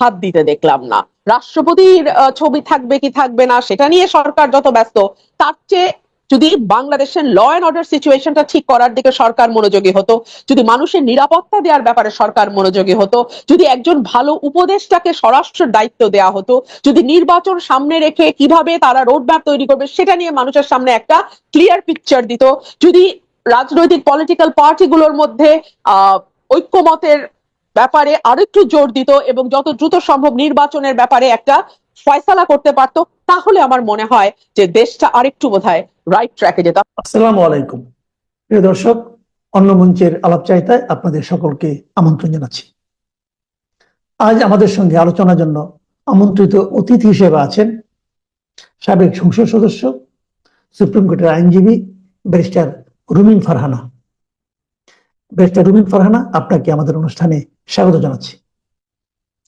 হাত দিতে দেখলাম না। রাষ্ট্রপতির ছবি থাকবে কি থাকবে না সেটা নিয়ে সরকার যত ব্যস্ত, তার চেয়ে যদি বাংলাদেশের ল অ্যান্ড অর্ডার সিচুয়েশনটা ঠিক করার দিকে সরকার মনোযোগী হতো, যদি মানুষের নিরাপত্তা দেওয়ার ব্যাপারে সরকার মনোযোগী হতো, যদি একজন ভালো উপদেষ্টাকে স্বরাষ্ট্র দায়িত্ব দেওয়া হতো, যদি নির্বাচন সামনে রেখে কীভাবে তারা রোড ম্যাপ তৈরি করবে সেটা নিয়ে মানুষের সামনে একটা ক্লিয়ার পিকচার দিত। যদি রাজনৈতিক পলিটিক্যাল পার্টিগুলোর মধ্যে আহ ঐক্যমতের ব্যাপারে আরও একটু জোর দিত এবং যত দ্রুত সম্ভব নির্বাচনের ব্যাপারে একটা ফয়সালা করতে পারতো, তাহলে আমার মনে হয় যে দেশটা আরেকটু বোধহয় রাইট ট্র্যাকে যেত। আসসালামু আলাইকুম। প্রিয় দর্শক, অন্য মঞ্চের আলাপ আলাপচারিতায় আপনাদের সকলকে আমন্ত্রণ জানাচ্ছি। আজ আমাদের সঙ্গে আলোচনার জন্য আমন্ত্রিত অতিথি হিসেবে আছেন সাবেক সংসদ সদস্য, সুপ্রিম কোর্টের আইনজীবী ব্যারিস্টার রুমিন ফারহানা। ব্যারিস্টার রুমিন ফারহানা, আপনাকে আমাদের অনুষ্ঠানে স্বাগত জানাচ্ছি।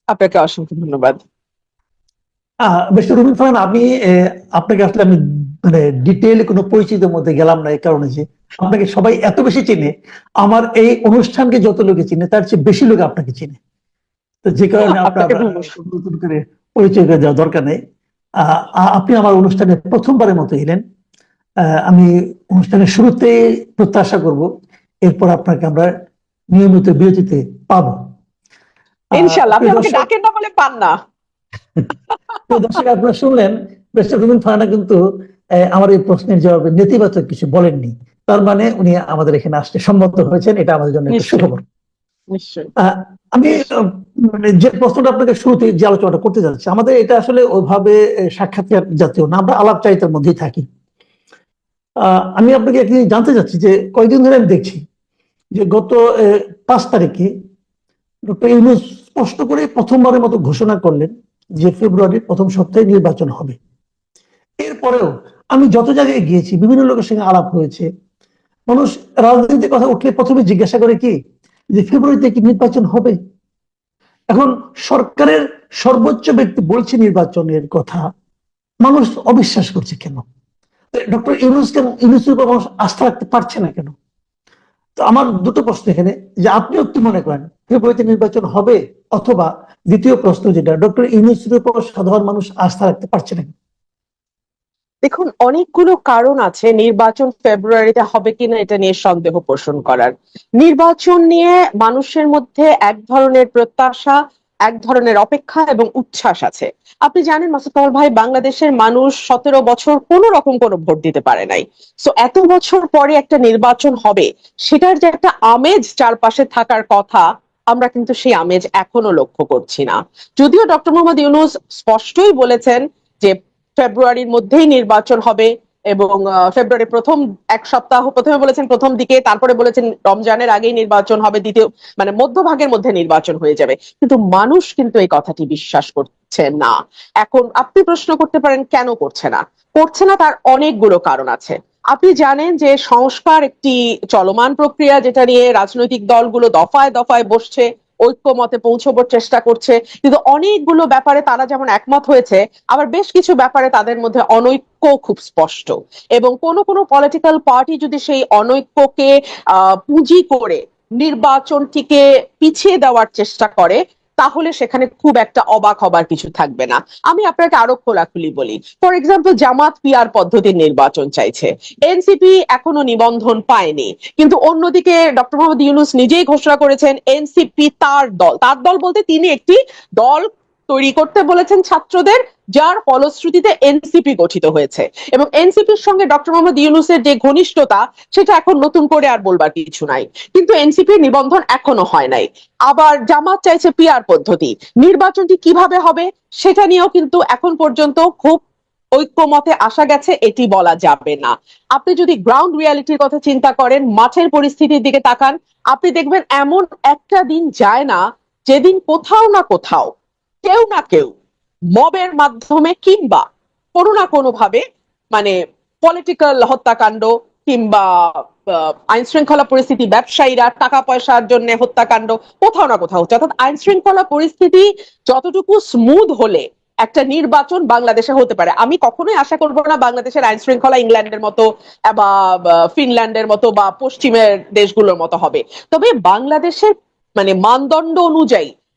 আপনাকে অসংখ্য ধন্যবাদ। মিস্টার রুবিন ফারহান আমি আপনাকে আসলে আমি মানে ডিটেইলে কোনো পরিচিতির মধ্যে গেলাম না এই কারণে যে আপনাকে সবাই এত বেশি চিনে। আমার এই অনুষ্ঠানকে যত লোকে চিনে তার চেয়ে বেশি লোক আপনাকে চিনে। তো যে কারণে আপনার আপনাকে নতুন করে পরিচয় করে দেওয়া দরকার নেই। আহ, আপনি আমার অনুষ্ঠানে প্রথমবারের মতো এলেন। আহ, আমি অনুষ্ঠানের শুরুতে প্রত্যাশা করব এরপর আপনাকে আমরা নিয়মিত বিরতিতে পাবো। ইনশাল্লাহ আপনি আমাকে ডাকেন না বলে পান না। দর্শক আপনারা শুনলেন মিস্টার রুবিন ফারানা কিন্তু আমার এই প্রশ্নের জবাবে নেতিবাচক কিছু বলেননি। তার মানে উনি আমাদের এখানে আসতে সম্মত হয়েছেন এটা আমাদের জন্য একটা সুখবর। আমি মানে যে প্রশ্নটা আপনাকে শুরুতে যে আলোচনাটা করতে যাচ্ছি আমাদের এটা আসলে ওইভাবে সাক্ষাৎকার জাতীয় না আমরা আলাপচারিতার মধ্যেই থাকি। আহ, আমি আপনাকে একদিন জানতে চাচ্ছি যে কয়েকদিন ধরে আমি দেখছি যে গত পাঁচ তারিখে ডক্টর ইউনুস স্পষ্ট করে প্রথমবারের মতো ঘোষণা করলেন যে ফেব্রুয়ারির প্রথম সপ্তাহে নির্বাচন হবে। এরপরেও আমি যত জায়গায় গিয়েছি, বিভিন্ন লোকের সঙ্গে আলাপ হয়েছে। মানুষ রাজনীতির কথা উঠলে প্রথমে জিজ্ঞাসা করে কি? যে ফেব্রুয়ারিতে কি নির্বাচন হবে? এখন সরকারের সর্বোচ্চ ব্যক্তি বলছে নির্বাচনের কথা। মানুষ অবিশ্বাস করছে কেন? ডক্টর ইউনুস কেন ইউনুসের উপর মানুষ আস্থা রাখতে পারছে না কেন? তো আমার দুটো প্রশ্ন এখানে, যে আপনিও কি মনে করেন ফেব্রুয়ারিতে নির্বাচন হবে অথবা দ্বিতীয় প্রশ্ন যেটা, ডক্টর ইউনুসের উপর সাধারণ মানুষ আস্থা রাখতে পারছে না দেখুন, অনেকগুলো কারণ আছে নির্বাচন ফেব্রুয়ারিতে হবে কিনা এটা নিয়ে সন্দেহ পোষণ করার। নির্বাচন নিয়ে মানুষের মধ্যে এক ধরনের প্রত্যাশা, এক ধরনের অপেক্ষা এবং উচ্ছ্বাস আছে। আপনি জানেন, মাসুদ ভাই, বাংলাদেশের মানুষ সতেরো বছর কোন রকম কোনো ভোট দিতে পারে নাই। সো এত বছর পরে একটা নির্বাচন হবে, সেটার যে একটা আমেজ চারপাশে থাকার কথা আমরা কিন্তু সেই আমেজ এখনও লক্ষ্য করছি না। যদিও ডক্টর মোহাম্মদ ইউনুস স্পষ্টই বলেছেন যে ফেব্রুয়ারির মধ্যেই নির্বাচন হবে এবং আহ, ফেব্রুয়ারির প্রথম এক সপ্তাহ প্রথমে বলেছেন প্রথম দিকে তারপরে বলেছেন রমজানের আগেই নির্বাচন হবে দ্বিতীয় মানে মধ্যভাগের মধ্যে নির্বাচন হয়ে যাবে। কিন্তু মানুষ কিন্তু এই কথাটি বিশ্বাস করছে না। এখন আপনি প্রশ্ন করতে পারেন কেন করছে না? করছে না তার অনেকগুলো কারণ আছে। আপনি জানেন যে সংস্কার একটি চলমান প্রক্রিয়া যেটা নিয়ে রাজনৈতিক দলগুলো দফায় দফায় বসছে ঐক্যমতে পৌঁছবার চেষ্টা করছে। কিন্তু অনেকগুলো ব্যাপারে তারা যেমন একমত হয়েছে আবার বেশ কিছু ব্যাপারে তাদের মধ্যে অনৈক্য খুব স্পষ্ট। এবং কোন কোন পলিটিক্যাল পার্টি যদি সেই অনৈক্যকে আহ, পুঁজি করে নির্বাচনটিকে পিছিয়ে দেওয়ার চেষ্টা করে তাহলে সেখানে খুব একটা অবাক হবার কিছু থাকবে না। আমি আপনাকে আরও খোলাখুলি বলি ফর এক্সাম্পল জামাত পিয়ার পদ্ধতির নির্বাচন চাইছে। এনসিপি এখনও নিবন্ধন পায়নি, কিন্তু অন্যদিকে ডক্টর মোহাম্মদ ইউনুস নিজেই ঘোষণা করেছেন এনসিপি তার দল তার দল বলতে তিনি একটি দল তৈরি করতে বলেছেন ছাত্রদের, যার ফলশ্রুতিতে এনসিপি গঠিত হয়েছে। এবং এনসিপির সঙ্গে ডক্টর মোহাম্মদ ইউনুসের যে ঘনিষ্ঠতা, সেটা এখন নতুন করে আর বলবার কিছু নাই। কিন্তু এনসিপির নিবন্ধন এখনও হয় নাই। আবার জামাত চাইছে পিআর পদ্ধতি। নির্বাচনটি কীভাবে হবে, সেটা নিয়েও কিন্তু এখন পর্যন্ত খুব ঐক্যমতে আসা গেছে, এটি বলা যাবে না। আপনি যদি গ্রাউন্ড রিয়ালিটির কথা চিন্তা করেন, মাঠের পরিস্থিতির দিকে তাকান, আপনি দেখবেন এমন একটা দিন যায় না, যেদিন কোথাও না কোথাও কেউ না কেউ মবের মাধ্যমে কিংবা কোনো না কোনো ভাবে মানে পলিটিক্যাল হত্যাকাণ্ড কিংবা আইন শৃঙ্খলা পরিস্থিতি, ব্যবসায়ীরা টাকা পয়সার জন্য হত্যাকাণ্ড, কোথাও না কোথাও হচ্ছে। অর্থাৎ আইন শৃঙ্খলা পরিস্থিতি যতটুকু স্মুথ হলে একটা নির্বাচন বাংলাদেশে হতে পারে। আমি কখনোই আশা করব না বাংলাদেশের আইন শৃঙ্খলা ইংল্যান্ডের মতো বা, ফিনল্যান্ডের মতো বা পশ্চিমের দেশগুলোর মতো হবে। তবে বাংলাদেশের মানে মানদণ্ড অনুযায়ী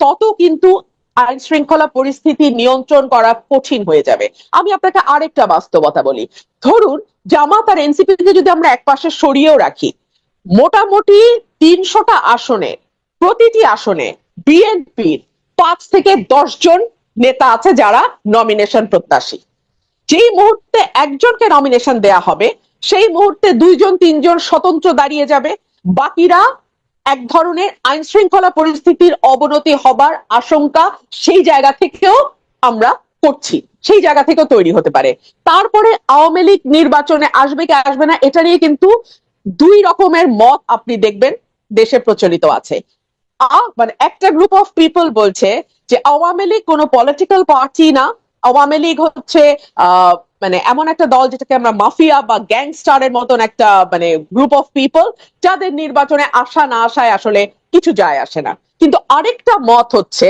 তত কিন্তু আইন শৃঙ্খলা পরিস্থিতি নিয়ন্ত্রণ করা কঠিন হয়ে যাবে। আমি আপনাকে আরেকটা বাস্তবতা বলি। ধরুন, জামাত আর এনসিপি কে যদি আমরা একপাশে সরিয়েও রাখি, মোটামুটি তিনশোটা আসনে, প্রতিটি আসনে বিএনপির পাঁচ থেকে দশ জন নেতা আছে যারা নমিনেশন প্রত্যাশী। যেই মুহূর্তে একজনকে নমিনেশন দেয়া হবে, সেই মুহূর্তে দুইজন, তিনজন স্বতন্ত্র দাঁড়িয়ে যাবে। বাকিরা এক ধরনের আইন শৃঙ্খলা পরিস্থিতির অবনতি হবার আশঙ্কা সেই জায়গা থেকেও আমরা করছি, সেই জায়গা থেকেও তৈরি হতে পারে। তারপরে আওয়ামী লীগ নির্বাচনে আসবে কি আসবে না, এটা নিয়ে কিন্তু দুই রকমের মত আপনি দেখবেন দেশে প্রচলিত আছে। মানে একটা গ্রুপ অফ পিপল বলছে যে আওয়ামী লীগ কোনো পলিটিক্যাল পার্টি না আওয়ামী লীগ হচ্ছে মানে এমন একটা দল যেটাকে আমরা মাফিয়া বা গ্যাংস্টারের মতন একটা মানে গ্রুপ অফ পিপল যাদের নির্বাচনে আসা না আসায় আসলে কিছু যায় আসে না। কিন্তু আরেকটা মত হচ্ছে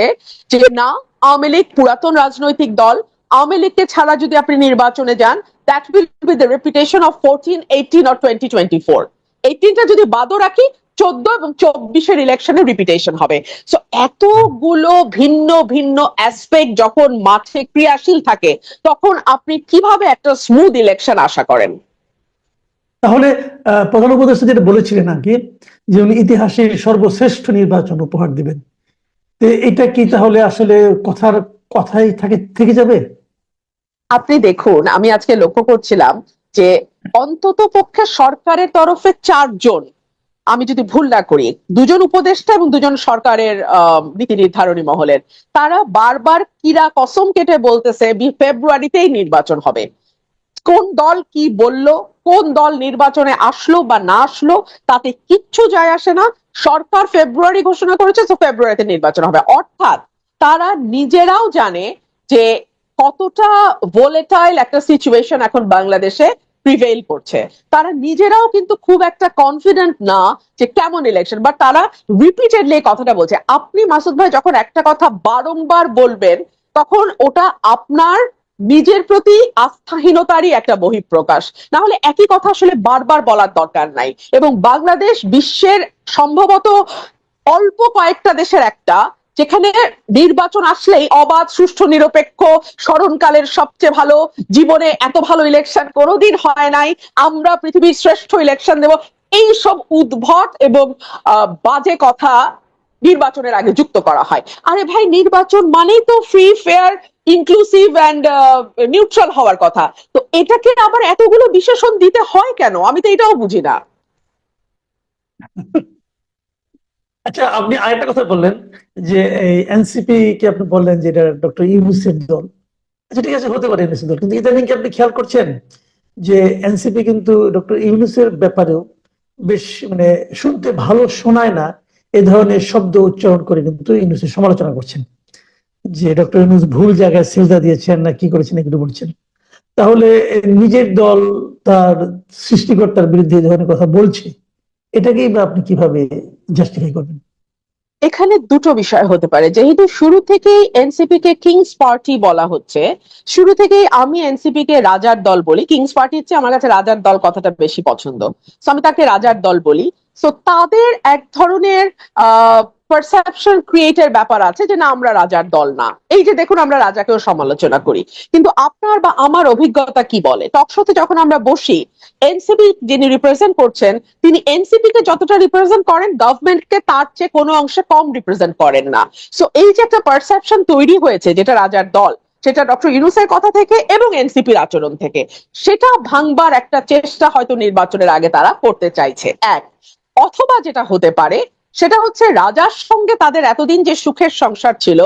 যে না, আওয়ামী লীগ পুরাতন রাজনৈতিক দল, আওয়ামী লীগকে ছাড়া যদি আপনি নির্বাচনে যান that will be the reputation of fourteen eighteen or twenty twenty four এইটিনটা যদি বাদও রাখি চোদ্দ এবং চব্বিশের ইলেকশনে রিপিটেশন হবে। সো এতগুলো ভিন্ন ভিন্ন অ্যাসপেক্ট যখন মাঠে ক্রিয়াশীল থাকে তখন আপনি কীভাবে একটা স্মুথ ইলেকশন আশা করেন? তাহলে প্রধান উপদেষ্টা যেটা বলেছিলেন আর কি যে উনি ইতিহাসের সর্বশ্রেষ্ঠ নির্বাচন উপহার দিবেন। তো এটা কি তাহলে আসলে কথার কথাই থাকে থেকে যাবে? আপনি দেখুন আমি আজকে লক্ষ্য করছিলাম যে অন্তত পক্ষে সরকারের তরফে চারজন আমি যদি ভুল না করি, দুজন উপদেষ্টা এবং দুজন সরকারের নীতি নির্ধারণী মহলের, তারা বারবার কিরা কসম কেটে বলতেছে ফেব্রুয়ারিতেই নির্বাচন হবে। কোন দল কি বলল, কোন দল নির্বাচনে আসলো বা না আসলো, তাতে কিচ্ছু যায় আসে না। সরকার ফেব্রুয়ারি ঘোষণা করেছে, তো ফেব্রুয়ারিতে নির্বাচন হবে। অর্থাৎ তারা নিজেরাও জানে যে কতটা ভোলেটাইল একটা সিচুয়েশন এখন বাংলাদেশে। প্রিভেইল করছে। তারা নিজেরাও কিন্তু খুব একটা কনফিডেন্ট না যে কেমন ইলেকশন বাট তারা রিপিটেডলি কথাটা বলছে। আপনি মাসুদ ভাই যখন একটা কথা বারংবার বলবেন, তখন ওটা আপনার নিজের প্রতি আস্থাহীনতারই একটা বহিঃপ্রকাশ। না হলে একই কথা আসলে বারবার বলার দরকার নাই। এবং বাংলাদেশ বিশ্বের সম্ভবত অল্প কয়েকটা দেশের একটা যেখানে নির্বাচন আসলেই অবাধ, সুষ্ঠু, নিরপেক্ষ, স্মরণকালের সবচেয়ে ভালো। জীবনে এত ভালো ইলেকশন কোনোদিন হয় নাই। আমরা পৃথিবীর শ্রেষ্ঠ ইলেকশন দেব। এই সব উদ্ভট এবং বাজে কথা নির্বাচনের আগে যুক্ত করা হয়। আরে ভাই, নির্বাচন মানেই তো free fair inclusive and neutral হওয়ার কথা। তো এটাকে আবার এতগুলো বিশেষণ দিতে হয় কেন? আমি তো এটাও বুঝি না। আচ্ছা আপনি আরেকটা কথা বললেন যে এই এনসিপি কে আপনি বললেন যে এটা ডক্টর ইউনুসের দল। আচ্ছা ঠিক আছে, হতে পারে ইউনুসের দল, কিন্তু ইদানিং কি আপনি খেয়াল করছেন যে এনসিপি কিন্তু ডক্টর ইউনুসের ব্যাপারেও বেশ মানে শুনতে ভালো শোনায় না, এ ধরনের শব্দ উচ্চারণ করে কিন্তু ইউনুসের সমালোচনা করছেন। যে ডক্টর ইউনুস ভুল জায়গায় সেজদা দিয়েছেন না, কি করেছেন, এগুলো বলছেন। তাহলে নিজের দল তার সৃষ্টিকর্তার বিরুদ্ধে এই ধরনের কথা বলছে। এটাকেই বা আপনি কীভাবে জাস্টিফাই করবেন? এখানে দুটো বিষয় হতে পারে। যেহেতু শুরু থেকেই এনসিপি কে কিংস পার্টি বলা হচ্ছে, শুরু থেকেই আমি এনসিপি কে রাজার দল বলি। কিংস পার্টি হচ্ছে আমার কাছে রাজার দল কথাটা বেশি পছন্দ। আমি তাকে রাজার দল বলি। সো তাদের এক ধরনের পারসেপশন ক্রিয়েটের ব্যাপার আছে যে না, আমরা রাজার দল না। এই যে দেখুন, আমরা রাজাকেও সমালোচনা করি। কিন্তু আপনার বা আমার অভিজ্ঞতা কি বলে? টকশোতে যখন আমরা বসি এনসিপি যিনি রিপ্রেজেন্ট করছেন, তিনি এনসিপি কে যতটা রিপ্রেজেন্ট করেন গভর্নমেন্টকে তার চেয়ে কোনো অংশে কম রিপ্রেজেন্ট করেন না। সো এই যে একটা পারসেপশন তৈরি হয়েছে, যেটা রাজার দল, সেটা ডক্টর ইউনুসের কথা থেকে এবং এনসিপির আচরণ থেকে, সেটা ভাঙবার একটা চেষ্টা হয়তো নির্বাচনের আগে তারা করতে চাইছে। এক, অথবা যেটা হতে পারে সেটা হচ্ছে রাজার সঙ্গে তাদের এতদিন যে সুখের সংসার ছিল,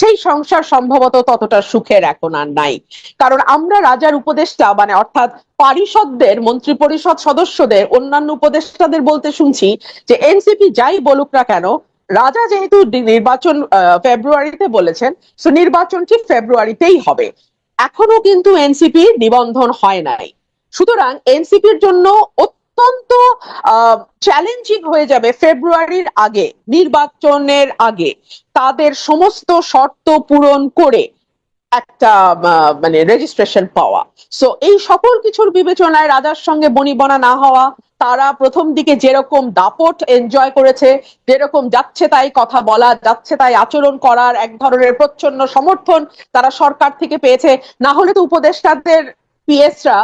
সেই সংসার সম্ভবত ততটা সুখের এখন আর নাই। কারণ আমরা রাজার উপদেষ্টা মানে অর্থাৎ পারিষদদের মন্ত্রী পরিষদ সদস্যদের, অন্যান্য উপদেষ্টাদের বলতে শুনছি যে এনসিপি যাই বলুক না কেন, রাজা যেহেতু নির্বাচন ফেব্রুয়ারিতে বলেছেন তো নির্বাচনটি ফেব্রুয়ারিতেই হবে। এখনও কিন্তু এনসিপি নিবন্ধন হয় নাই। সুতরাং এনসিপির জন্য অত্যন্ত চ্যালেঞ্জিং হয়ে যাবে ফেব্রুয়ারির আগে, নির্বাচনের আগে। তাদের সমস্ত শর্ত পূরণ করে একটা মানে রেজিস্ট্রেশন পাওয়া। সো এই সকল কিছুর বিবেচনায় রাজার সঙ্গে বনিবনা না হওয়া, তারা প্রথম দিকে যেরকম দাপট এনজয় করেছে, যেরকম যাচ্ছে তাই কথা বলা, যাচ্ছে তাই আচরণ করার এক ধরনের প্রচ্ছন্ন সমর্থন তারা সরকার থেকে পেয়েছে। না হলে তো উপদেষ্টাদের পিএসরা